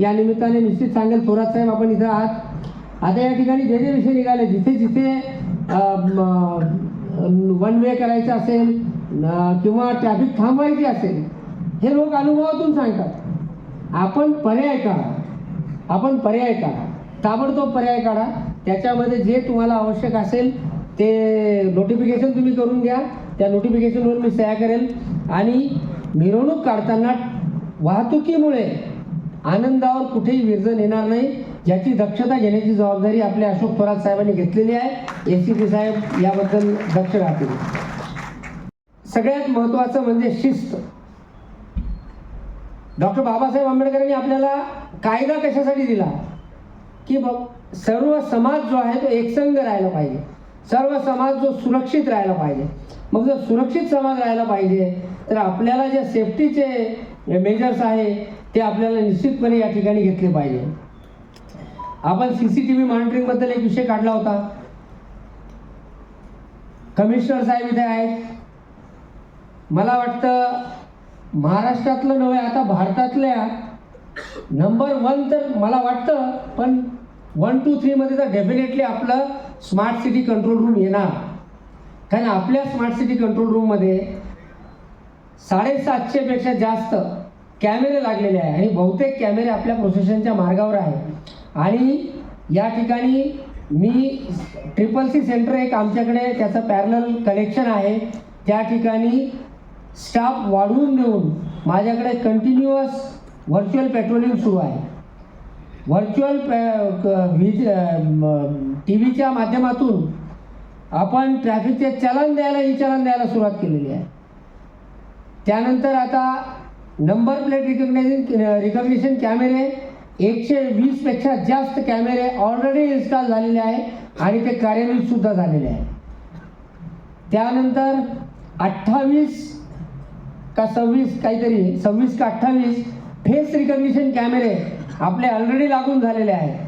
या निमित्ताने निश्चित सांगेल थोरात साहेब आपण इथं आहात. आता या ठिकाणी जे जे विषय निघाले जिथे जिथे वन वे करायचं असेल किंवा ट्रॅफिक थांबवायची असेल हे लोक अनुभवातून सांगतात. आपण पर्याय काढा. आपण पर्याय काढा. ताबडतोब पर्याय काढा. त्याच्यामध्ये जे तुम्हाला आवश्यक असेल ते नोटिफिकेशन तुम्ही करून घ्या. त्या नोटिफिकेशनवर मी सह्या करेल. आणि मिरवणूक काढताना वाहतुकीमुळे आनंदावर कुठेही विरजन येणार नाही. याची दक्षता घेण्याची जबाबदारी आपल्या अशोक थोरात साहेबांनी घेतलेली आहे. एस सी पी साहेब याबद्दल दक्ष राहतील. सगळ्यात महत्त्वाचं म्हणजे शिस्त. डॉक्टर बाबासाहेब आंबेडकरांनी आपल्याला कायदा कशासाठी दिला? की बघ सर्व समाज जो आहे तो एकसंघ राहायला पाहिजे. सर्व समाज जो सुरक्षित राहायला पाहिजे. मग जर सुरक्षित समाज राहायला पाहिजे तर आपल्याला जे सेफ्टीचे मेजर्स आहे ते आपल्याला निश्चितपणे या ठिकाणी घेतले पाहिजे. आपण सी सी टी व्ही मॉनिटरिंगबद्दल एक विषय काढला होता. कमिशनर साहेब इथे आहेत. मला वाटतं महाराष्ट्रातलं नव्हे आता भारतातल्या नंबर वन तर मला वाटतं पण वन टू थ्रीमध्ये तर डेफिनेटली आपलं स्मार्ट सिटी कंट्रोल रूम येणार. कारण आपल्या स्मार्ट सिटी कंट्रोल रूममध्ये साडेसातशेपेक्षा जास्त कॅमेरे लागलेले आहे आणि बहुतेक कॅमेरे आपल्या प्रोसेशनच्या मार्गावर आहे. आणि या ठिकाणी मी ट्रिपल सी सेंटर एक आमच्याकडे त्याचं पॅरल कनेक्शन आहे. त्या ठिकाणी स्टाफ वाढवून देऊन माझ्याकडे कंटिन्युअस व्हर्च्युअल पेट्रोलिंग सुरू आहे. व्हर्च्युअल वीज टी व्हीच्या माध्यमातून आपण ट्रॅफिकचे चलन द्यायला ई चलन द्यायला सुरुवात केलेली आहे. त्यानंतर आता नंबर प्लेट रिकग्नायझिंग रिकग्निशन कॅमेरे एकशे वीसपेक्षा जास्त कॅमेरे ऑलरेडी इन्स्टॉल झालेले आहे आणि ते कार्यान्वित सुद्धा झालेले आहे. त्यानंतर अठ्ठावीस का सव्वीस काहीतरी सव्वीस का अठ्ठावीस फेस रिकग्निशन कॅमेरे आपले ऑलरेडी लागून झालेले आहेत.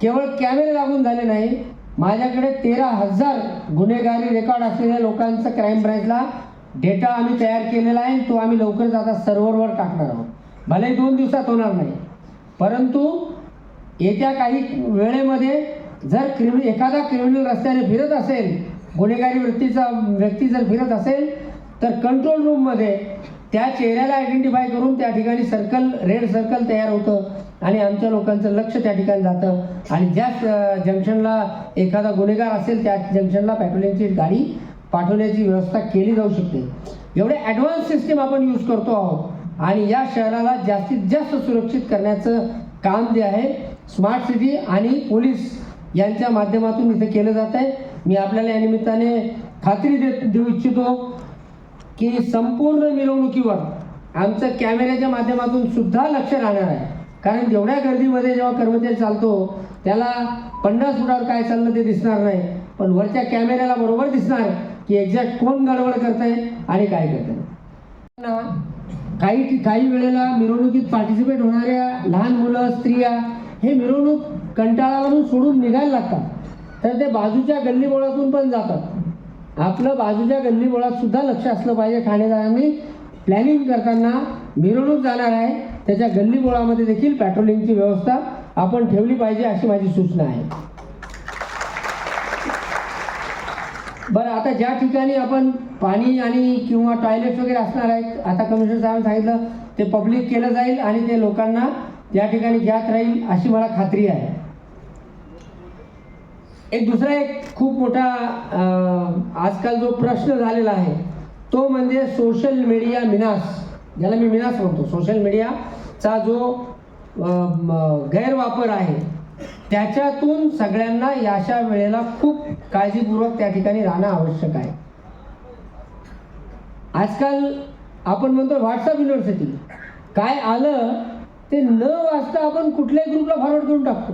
केवळ कॅमेरे लागून झाले नाही माझ्याकडे तेरा हजार गुन्हेगारी रेकॉर्ड असलेल्या लोकांचं क्राईम ब्रँचला डेटा आम्ही तयार केलेला आहे तो आम्ही लवकरच आता सर्व्हरवर टाकणार आहोत. भले दोन दिवसात होणार नाही परंतु येत्या काही वेळेमध्ये जर क्रिमि एखादा क्रिमिनल रस्त्याने फिरत असेल गुन्हेगारी वृत्तीचा व्यक्ती जर फिरत असेल तर कंट्रोल रूममध्ये त्या चेहऱ्याला आयडेंटिफाय करून त्या ठिकाणी सर्कल रेड सर्कल तयार होतं आणि आमच्या लोकांचं लक्ष त्या ठिकाणी जातं. आणि ज्या जंक्शनला एखादा गुन्हेगार असेल त्या जंक्शनला पॅट्रोलिंगची गाडी पाठवण्याची व्यवस्था केली जाऊ शकते. एवढे ॲडव्हान्स सिस्टीम आपण यूज करतो आहोत आणि या शहराला जास्तीत जास्त सुरक्षित करण्याचं काम जे आहे स्मार्ट सिटी आणि पोलीस यांच्या माध्यमातून इथे केलं जात आहे. मी आपल्याला या निमित्ताने खात्री देत देऊ इच्छितो की संपूर्ण मिरवणुकीवर आमचं कॅमेऱ्याच्या माध्यमातून सुद्धा लक्ष राहणार आहे. कारण जेवढ्या गर्दीमध्ये जेव्हा कर्मचारी चालतो त्याला पन्नास फुटावर काय चाललं ते दिसणार नाही. पण वरच्या कॅमेऱ्याला बरोबर दिसणार की एक्झॅक्ट कोण गडबड करतंय आणि काय करत आहे काही काही वेळेला मिरवणुकीत पार्टिसिपेट होणाऱ्या लहान मुलं स्त्रिया हे मिरवणूक कंटाळावरून सोडून निघायला लागतात. तर ते बाजूच्या गल्लीबोळातून पण जातात. आपलं बाजूच्या गल्लीबोळात सुद्धा लक्ष असलं पाहिजे ठाणेदारांनी. प्लॅनिंग करताना मिरवणूक जाणार आहे. त्याच्या गल्लीबोळामध्ये देखील पेट्रोलिंगची व्यवस्था आपण ठेवली पाहिजे अशी माझी सूचना आहे. बरं आता ज्या ठिकाणी आपण पाणी आणि किंवा टॉयलेट वगैरे असणार आहेत आता कमिशनर साहेबांनी सांगितलं ते पब्लिक केलं जाईल आणि ते लोकांना त्या ठिकाणी ज्ञात राहील अशी मला खात्री आहे. एक दुसरा एक खूप मोठा आजकाल जो प्रश्न झालेला आहे तो म्हणजे सोशल मीडिया मिनास ज्याला मी मिनास म्हणतो सोशल मीडियाचा जो गैरवापर आहे त्याच्यातून सगळ्यांना याशा वेळेला खूप काळजीपूर्वक त्या ठिकाणी राहणं आवश्यक आहे. आजकाल आपण म्हणतो व्हॉट्सअप युनिव्हर्सिटी काय आलं ते न वाचता आपण कुठल्याही ग्रुपला फॉरवर्ड करून टाकतो.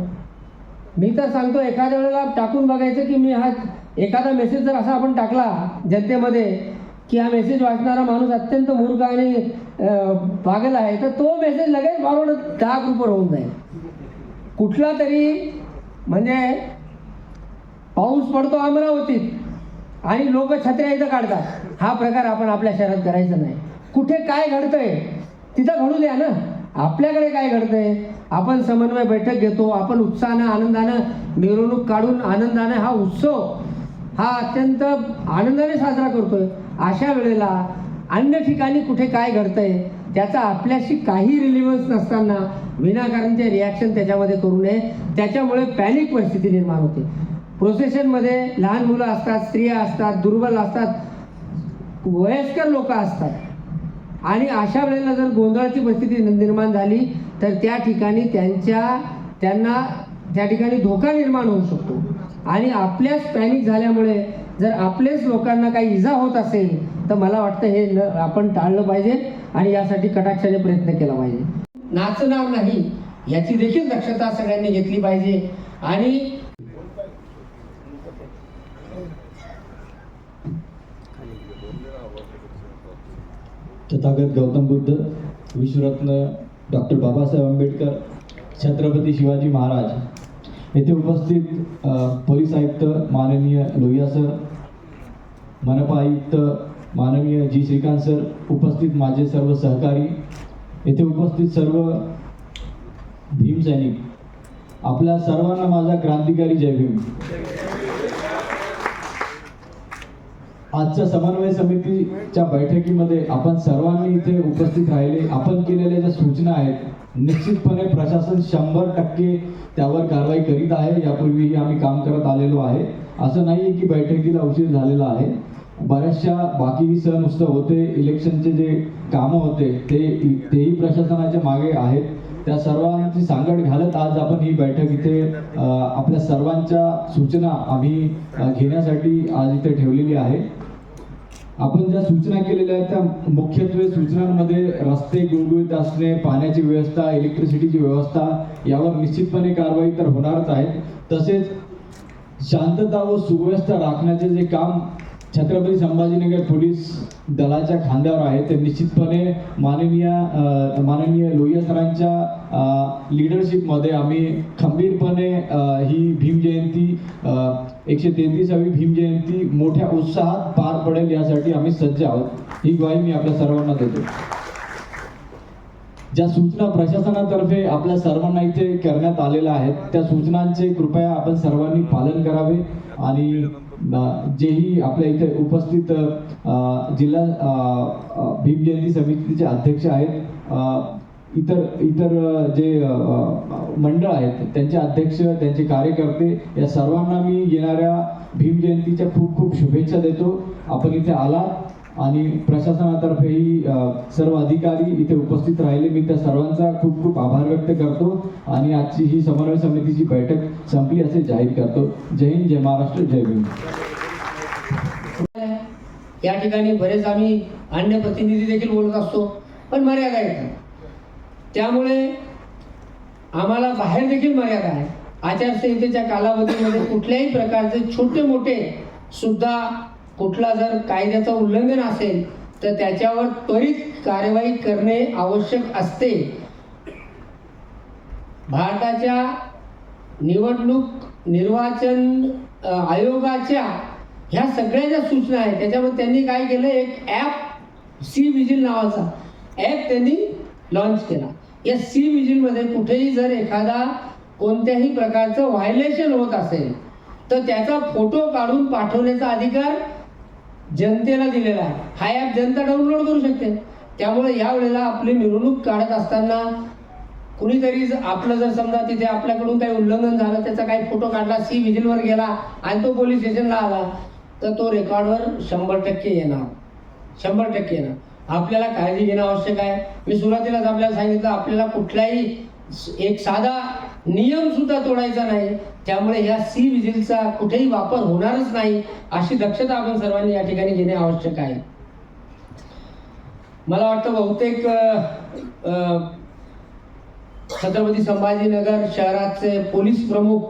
मी तर सांगतो एखाद्या वेळेला टाकून बघायचं की मी हा एखादा मेसेज जर असा आपण टाकला जनतेमध्ये की हा मेसेज वाचणारा माणूस अत्यंत मूर्ख आणि पागल आहे तर तो मेसेज लगेच फॉरवर्ड दहा ग्रुपवर होऊन जाईल. कुठला तरी म्हणजे पाऊस पडतो अमरावतीत आणि लोक छत्र्या इथं काढतात. हा प्रकार आपण आपल्या शहरात करायचा नाही. कुठे काय घडतंय तिथं घडू द्या ना. आपल्याकडे काय घडतंय? आपण समन्वय बैठक घेतो आपण उत्साहानं आनंदानं मिरवणूक काढून आनंदानं हा उत्सव हा अत्यंत आनंदाने साजरा करतोय. अशा वेळेला अन्य ठिकाणी कुठे काय घडतंय त्याचा आपल्याशी काही रिलिव्हन्स नसताना विनाकारणचे रिॲक्शन त्याच्यामध्ये करू नये. त्याच्यामुळे पॅनिक परिस्थिती निर्माण होते. प्रोसेशनमध्ये लहान मुलं असतात स्त्रिया असतात दुर्बल असतात वयस्कर लोक असतात. आणि अशा वेळेला जर गोंधळाची परिस्थिती निर्माण झाली तर त्या ठिकाणी त्यांच्या त्यांना त्या ठिकाणी धोका निर्माण होऊ शकतो. आणि आपल्याच पॅनिक झाल्यामुळे जर आपलेच लोकांना काही इजा होत असेल तर मला वाटतं हे न आपण टाळलं पाहिजे आणि यासाठी कटाक्षाने प्रयत्न केला पाहिजे. नाचणार नाही याची देखील दक्षता सगळ्यांनी घेतली पाहिजे. आणि तथागत गौतम बुद्ध विश्वरत्न डॉक्टर बाबासाहेब आंबेडकर छत्रपती शिवाजी महाराज. येथे उपस्थित पोलीस आयुक्त माननीय लोहिया सर मनपा आयुक्त माननीय जी श्रीकांत सर उपस्थित माझे सर्व सहकारी येथे उपस्थित सर्व भीम सैनिक आपल्या सर्वांना माझा क्रांतिकारी जय भीम. आजच्या समन्वय समितीच्या बैठकीमध्ये आपण सर्वांनी इथे उपस्थित राहिले. आपण केलेल्या ज्या सूचना आहेत निश्चितपणे प्रशासन शंभर टक्के त्यावर कारवाई करीत आहे. यापूर्वीही आम्ही काम करत आलेलो आहे. असं नाही की बैठकीला उशीर झालेला आहे. बऱ्याचशा बाकी सण नुसतं होते इलेक्शनचे जे कामं होते ते तेही प्रशासनाच्या मागे आहेत. त्या सर्वांची सांगड घालत आज आपण ही बैठक इथे आपल्या सर्वांच्या सूचना आम्ही घेण्यासाठी आज इथे ठेवलेली आहे. आपण ज्या सूचना केलेल्या आहेत त्या मुख्यत्वे सूचनांमध्ये रस्ते गुळगुळीत असणे पाण्याची व्यवस्था इलेक्ट्रिसिटीची व्यवस्था यावर निश्चितपणे कारवाई तर होणारच आहे. तसेच शांतता व सुव्यवस्था राखण्याचे जे काम छत्रपती संभाजीनगर पोलीस दलाच्या खांद्यावर आहे. ते निश्चितपणे माननीय माननीय लोहिया सरांच्या लिडरशिपमध्ये आम्ही खंबीरपणे ही भीम जयंती एकशे तेहतीसावी भीम जयंती मोठ्या उत्साहात पार पडेल यासाठी आम्ही सज्ज आहोत. ही ग्वाही मी आपल्या सर्वांना देतो. ज्या सूचना प्रशासनातर्फे आपल्या सर्वांना इथे करण्यात आलेल्या आहेत त्या सूचनांचे कृपया आपण सर्वांनी पालन करावे आणि जेही आपल्या इथे उपस्थित जिल्हा भीम जयंती समितीचे अध्यक्ष आहेत इतर इतर जे मंडळ आहेत त्यांचे अध्यक्ष त्यांचे कार्यकर्ते या सर्वांना मी येणाऱ्या भीम जयंतीच्या खूप खूप शुभेच्छा देतो. आपण इथे आलात. आणि प्रशासनातर्फेही सर्व अधिकारी इथे उपस्थित राहिले. मी त्या सर्वांचा खूप खूप आभार व्यक्त करतो आणि आजची ही समन्वय समितीची बैठक संपली असे जाहीर करतो. जय हिंद जय महाराष्ट्र जय भीम. या ठिकाणी बरेच आम्ही अन्य प्रतिनिधी देखील बोलत असतो पण मर्यादा येतात त्यामुळे आम्हाला बाहेर देखील मर्यादा आहे. आचारसंहितेच्या कालावधीमध्ये कुठल्याही प्रकारचे छोटे मोठे सुद्धा कुठला जर कायद्याचं उल्लंघन असेल तर त्याच्यावर त्वरित कारवाई करणे आवश्यक असते. भारताच्या निवडणूक निर्वाचन आयोगाच्या ह्या सगळ्या ज्या सूचना आहेत. त्याच्यामध्ये त्यांनी काय केलं? एक ॲप सी विजिल नावाचा ॲप त्यांनी लॉन्च केला. या सी विजिलमध्ये कुठेही जर एखादा कोणत्याही प्रकारचं व्हायलेशन होत असेल तर त्याचा फोटो काढून पाठवण्याचा अधिकार जनतेला दिलेला आहे. हा ॲप जनता डाउनलोड करू शकते. त्यामुळे या वेळेला आपली मिरवणूक काढत असताना कुणीतरी आपलं जर समजा तिथे आपल्याकडून काही उल्लंघन झालं त्याचा काही फोटो काढला सी व्हिजिलवर गेला आणि तो पोलीस स्टेशनला आला तर तो रेकॉर्डवर शंभर टक्के येणार. शंभर टक्के येणार. आपल्याला काळजी घेणं आवश्यक आहे. मी सुरुवातीलाच आपल्याला सांगितलं आपल्याला कुठल्याही एक साधा नियम सुद्धा तोडायचा नाही. त्यामुळे ह्या सी विजिलचा कुठेही वापर होणारच नाही अशी दक्षता आपण सर्वांनी या ठिकाणी घेणे आवश्यक आहे. मला वाटतं बहुतेक छत्रपती संभाजीनगर शहराचे पोलीस प्रमुख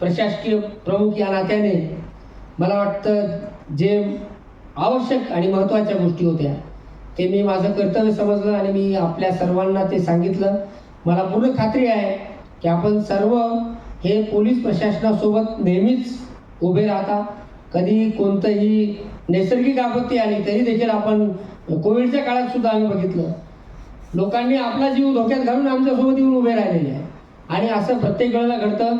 प्रशासकीय प्रमुख या नात्याने मला वाटतं जे आवश्यक आणि महत्त्वाच्या गोष्टी होत्या ते मी माझं कर्तव्य समजलं आणि मी आपल्या सर्वांना ते सांगितलं. मला पूर्ण खात्री आहे की आपण सर्व हे पोलीस प्रशासनासोबत नेहमीच उभे राहता. कधी कोणतंही नैसर्गिक आपत्ती आली तरी देखील आपण कोविडच्या काळात सुद्धा आम्ही बघितलं. लोकांनी आपला जीव धोक्यात घालून आमच्यासोबत येऊन उभे राहिलेले आहे. आणि असं प्रत्येक वेळेला घडतं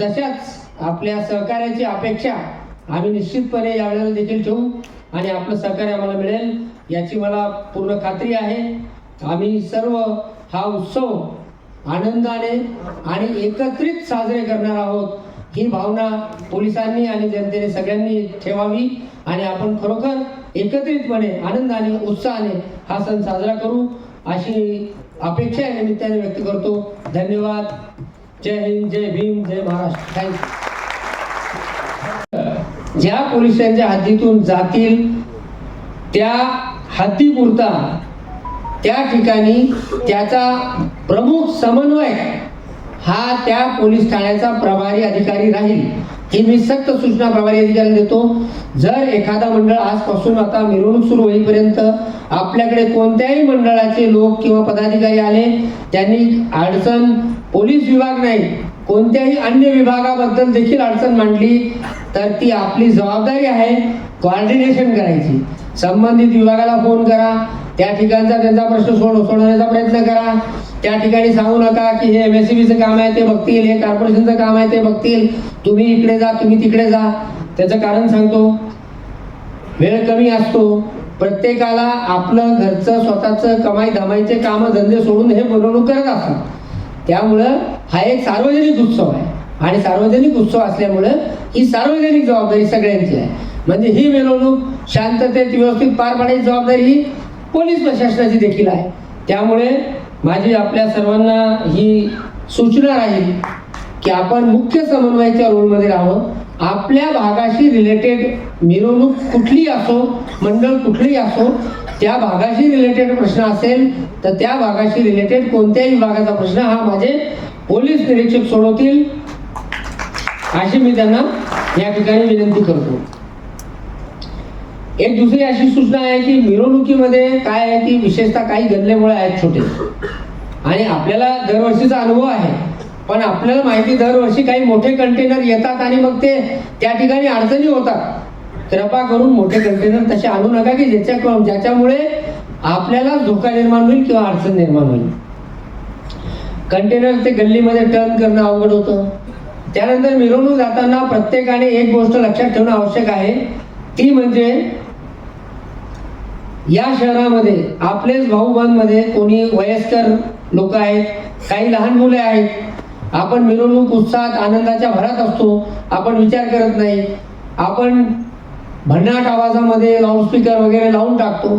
तशाच आपल्या सहकार्याची अपेक्षा आम्ही निश्चितपणे यावेळेला देखील ठेवू. आणि आपलं सहकार्य आम्हाला मिळेल याची मला पूर्ण खात्री आहे. आम्ही सर्व हा उत्सव आनंदाने आणि एकत्रित साजरे करणार आहोत. ही भावना पोलिसांनी आणि जनतेने सगळ्यांनी ठेवावी आणि आपण खरोखर एकत्रितपणे आनंदाने उत्साहाने हा सण साजरा करू अशी अपेक्षा या निमित्ताने व्यक्त करतो. धन्यवाद. जय हिंद जय भीम जय महाराष्ट्र. थँक्यू ज्या पोलिसांच्या हद्दीतून जातील त्या हद्दीपुरता त्या ठिकाणी त्याचा प्रमुख समन्वय हा त्या पोलीस ठाण्याचा प्रभारी अधिकारी राहील. ही मी सक्त सूचना प्रभारी अधिकाऱ्यांना देतो. जर एखादा मंडळ आजपासून आता मिरवणूक सुरू होईपर्यंत आपल्याकडे कोणत्याही मंडळाचे लोक किंवा पदाधिकारी आले त्यांनी अडचण पोलीस विभाग नाही कोणत्याही अन्य विभागाबद्दल देखील अडचण मांडली तर ती आपली जबाबदारी आहे कॉर्डिनेशन करायची. संबंधित विभागाला फोन करा त्या ठिकाणचा त्यांचा प्रश्न सोड सोडवण्याचा प्रयत्न करा. त्या ठिकाणी सांगू नका की हे एम एस सी बीचं काम आहे ते बघतील हे कॉर्पोरेशनचं काम आहे ते बघतील. तुम्ही इकडे जा तुम्ही तिकडे जा. त्याचं कारण सांगतो वेळ कमी असतो. प्रत्येकाला आपलं घरचं स्वतःचं कमाई धमाईचे कामं धंदे सोडून हे मिरवणूक करत असतात. त्यामुळं हा एक सार्वजनिक उत्सव आहे. आणि सार्वजनिक उत्सव असल्यामुळं ही सार्वजनिक जबाबदारी सगळ्यांची आहे. म्हणजे ही मिरवणूक शांततेत व्यवस्थित पार पाडायची जबाबदारी ही पोलीस प्रशासनाची देखील आहे. त्यामुळे माझी आपल्या सर्वांना ही सूचना राहील की आपण मुख्य समन्वयाच्या रोलमध्ये राहावं. आपल्या भागाशी रिलेटेड मिरवणूक कुठली असो मंडळ कुठली असो त्या भागाशी रिलेटेड प्रश्न असेल तर त्या भागाशी रिलेटेड कोणत्याही विभागाचा प्रश्न हा माझे पोलीस निरीक्षक सोडवतील. अशी मी त्यांना या ठिकाणी विनंती करतो. एक दुसरी अशी सूचना आहे की मिरवणुकीमध्ये काय आहे की विशेषतः काही गल्लेमुळे आहेत छोटे. आणि आपल्याला दरवर्षीचा अनुभव आहे. पण आपल्याला माहिती दरवर्षी काही मोठे कंटेनर येतात आणि मग ते त्या ठिकाणी अडचणी होतात. कृपा करून मोठे कंटेनर तसे आणू नका की ज्याच्या ज्याच्यामुळे आपल्याला धोका निर्माण होईल किंवा अडचण निर्माण होईल. कंटेनर ते गल्लीमध्ये टर्न करणं अवघड होतं. त्यानंतर मिरवणूक जाताना प्रत्येकाने एक गोष्ट लक्षात ठेवणं आवश्यक आहे. ती म्हणजे या शहरामध्ये आपलेच भाऊबांमध्ये कोणी वयस्कर लोक आहेत काही लहान मुले आहेत आपण मिरवणूक उत्साहात आनंदाच्या भरात असतो आपण विचार करत नाही आपण भन्नाट आवाजामध्ये लाऊडस्पीकर वगैरे लावून टाकतो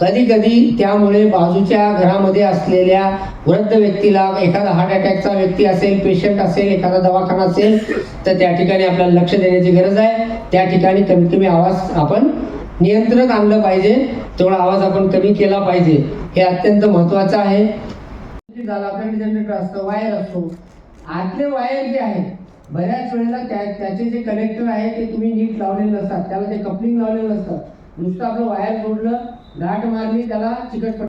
कधी कधी त्यामुळे बाजूच्या घरामध्ये असलेल्या वृद्ध व्यक्तीला एखादा हार्ट अटॅकचा व्यक्ती असेल पेशंट असेल एखादा दवाखाना असेल तर त्या ठिकाणी आपल्याला लक्ष देण्याची गरज आहे. त्या ठिकाणी कमीत कमी आवाज आपण नियंत्रणात आणलं पाहिजे. तेवढा आवाज आपण कमी केला पाहिजे. हे अत्यंत महत्वाचं आहे. झालं आपल्याकडे जनरेटर असतं वायर असतो आतले वायर जे आहेत बऱ्याच वेळेला त्या त्याचे जे कनेक्टर आहे ते तुम्ही नीट लावलेले नसतात. त्याला ते कपलिंग लावलेलं नसतात नुसतं आपलं वायर जोडलं गाठ मारली त्याला चिकट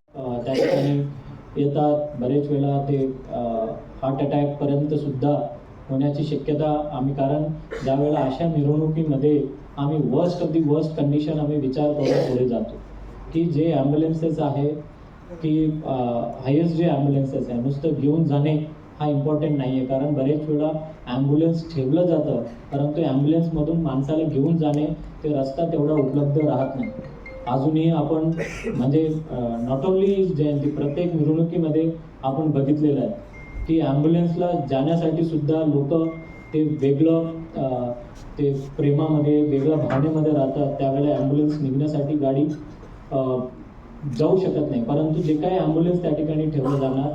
त्या ठिकाणी येतात. बरेच वेळा ते हार्ट अटॅकपर्यंत सुद्धा होण्याची शक्यता आम्ही कारण ज्यावेळेला अशा मिरवणुकीमध्ये आम्ही worst of the worst condition आम्ही विचार करून पुढे जातो. की जे ॲम्ब्युलन्सेस आहे की हायेस्ट जे ॲम्ब्युलन्सेस आहे नुसतं घेऊन जाणे हा इम्पॉर्टंट नाही आहे कारण बरेच वेळा ॲम्ब्युलन्स ठेवलं जातं परंतु ॲम्ब्युलन्समधून माणसाला घेऊन जाणे ते रस्ता तेवढा उपलब्ध राहत नाही. अजूनही आपण म्हणजे नॉट ओन्ली जयंती प्रत्येक मिरवणुकीमध्ये आपण बघितलेलं आहे की ॲम्ब्युलन्सला जाण्यासाठी सुद्धा लोक ते वेगळं ते प्रेमामध्ये वेगळ्या भावनेमध्ये राहतात. त्यावेळेला ॲम्ब्युलन्स निघण्यासाठी गाडी जाऊ शकत नाही. परंतु जे काही ॲम्ब्युलन्स त्या ठिकाणी ठेवलं जाणार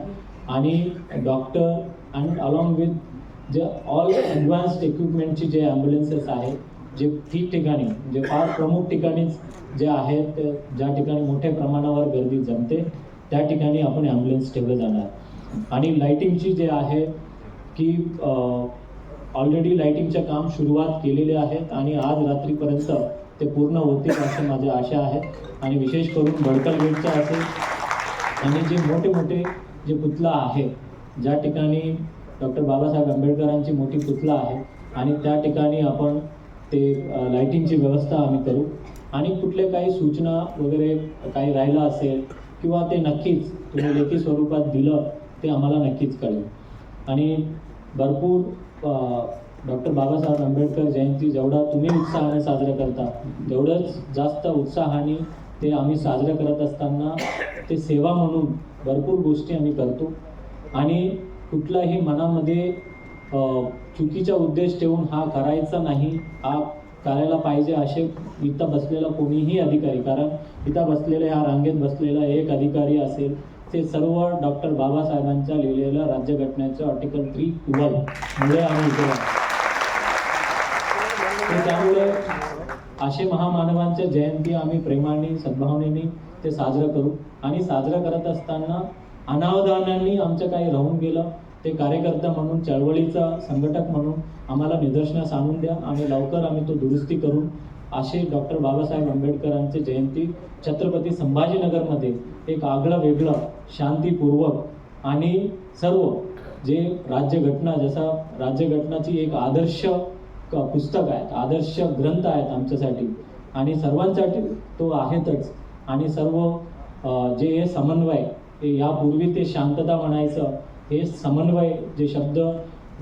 आणि डॉक्टर अँड अलॉंग विथ जे ऑल ॲडव्हान्स्ड इक्विपमेंटची जे ॲम्ब्युलन्सेस आहेत जे ठीक ठिकाणी जे फार प्रमुख ठिकाणीच जे आहेत ते ज्या ठिकाणी मोठ्या प्रमाणावर गर्दी जमते त्या ठिकाणी आपण ॲम्ब्युलन्स ठेवलं जाणार. आणि लाईटिंगची जे आहे की ऑलरेडी लाईटिंगचे काम सुरुवात केलेले आहेत आणि आज रात्रीपर्यंत ते पूर्ण होतील असं माझी आशा आहे. आणि विशेष करून बडकल गेटचं असेल आणि जे मोठे मोठे जे पुतळा आहे ज्या ठिकाणी डॉक्टर बाबासाहेब आंबेडकरांची मोठी पुतळा आहे आणि त्या ठिकाणी आपण ते लायटिंगची लाईटिंगची व्यवस्था आम्ही करू. आणि कुठले काही सूचना वगैरे काही राहिलं असेल किंवा ते नक्कीच तुम्ही लेखी स्वरूपात दिलं ते आम्हाला नक्कीच कळेल. आणि भरपूर डॉक्टर बाबासाहेब आंबेडकर जयंती जेवढा तुम्ही उत्साहाने साजरा करता तेवढंच जास्त उत्साहाने ते आम्ही साजरं करत असताना ते सेवा म्हणून भरपूर गोष्टी आम्ही करतो. आणि कुठलाही मनामध्ये चुकीचा उद्देश ठेवून हा करायचा नाही हा करायला पाहिजे असे इथं बसलेला कोणीही अधिकारी. कारण इथं बसलेले ह्या रांगेत बसलेला एक अधिकारी असेल ते सर्व डॉक्टर बाबासाहेबांच्या लिहिलेल्या राज्यघटनेचं आर्टिकल थ्री ट्वेल्व मुळे आम्ही इथे त्यामुळे असे महामानवांच्या जयंती आम्ही प्रेमाने सद्भावनेने ते साजरं करू. आणि साजरं करत असताना अनावधानांनी आमचं काही राहून गेलं. ते कार्यकर्ता म्हणून चळवळीचा संघटक म्हणून आम्हाला निदर्शनास आणून द्या आणि लवकर आम्ही तो दुरुस्ती करून असे डॉक्टर बाबासाहेब आंबेडकरांची जयंती छत्रपती संभाजीनगरमध्ये एक आगळं वेगळं शांतीपूर्वक आणि सर्व जे राज्यघटना जसा राज्यघटनाची एक आदर्श क- पुस्तक आहेत आदर्श ग्रंथ आहेत आमच्यासाठी आणि सर्वांसाठी तो आहेतच. आणि सर्व जे हे समन्वय हे यापूर्वी ते शांतता म्हणायचं हे समन्वय जे शब्द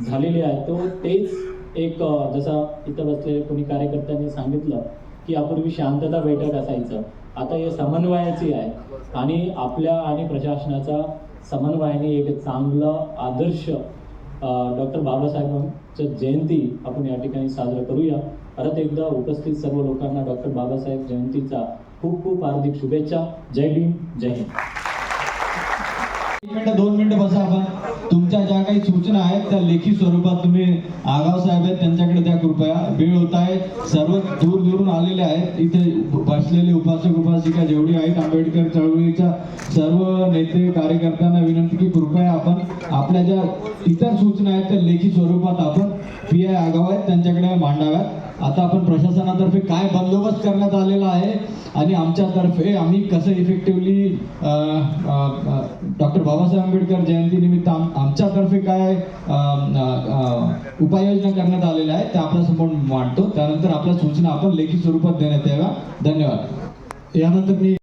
झालेले आहेत तो तेच एक जसा इथं बसलेले कोणी कार्यकर्त्यांनी सांगितलं की यापूर्वी शांतता बैठक असायचं. आता हे समन्वयाची आहे. आणि आपल्या आणि प्रशासनाचा समन्वयाने एक चांगलं आदर्श डॉक्टर बाबासाहेबांचं जयंती आपण या ठिकाणी साजरा करूया. परत एकदा उपस्थित सर्व लोकांना डॉक्टर बाबासाहेब जयंतीचा खूप खूप हार्दिक शुभेच्छा. जय भीम जय हिंद. एक मिनिट दोन मिनिटं बसा आपण. तुमच्या ज्या काही सूचना आहेत त्या लेखी स्वरूपात तुम्ही आगाव साहेब आहेत त्यांच्याकडे द्या कृपया. वेळ होत आहे. सर्व दूर दूरून आलेले आहेत. इथे बसलेले उपासक उपासिका जेवढी आहेत आंबेडकर चळवळीच्या सर्व नेते कार्यकर्त्यांना विनंती की कृपया आपण आपल्या ज्या इतर सूचना आहेत त्या लेखी स्वरूपात आपण पी आय आगाव आहेत त्यांच्याकडे मांडाव्यात. आता आपण प्रशासनातर्फे काय बंदोबस्त करण्यात आलेला आहे आणि आमच्यातर्फे आम्ही कसं इफेक्टिव्हली डॉक्टर बाबासाहेब आंबेडकर जयंतीनिमित्त आम आमच्यातर्फे काय उपाययोजना करण्यात आलेल्या आहेत त्या आपल्यासमोर मांडतो. त्यानंतर आपल्या सूचना आपण लेखी स्वरूपात देण्यात याव्या. धन्यवाद. यानंतर मी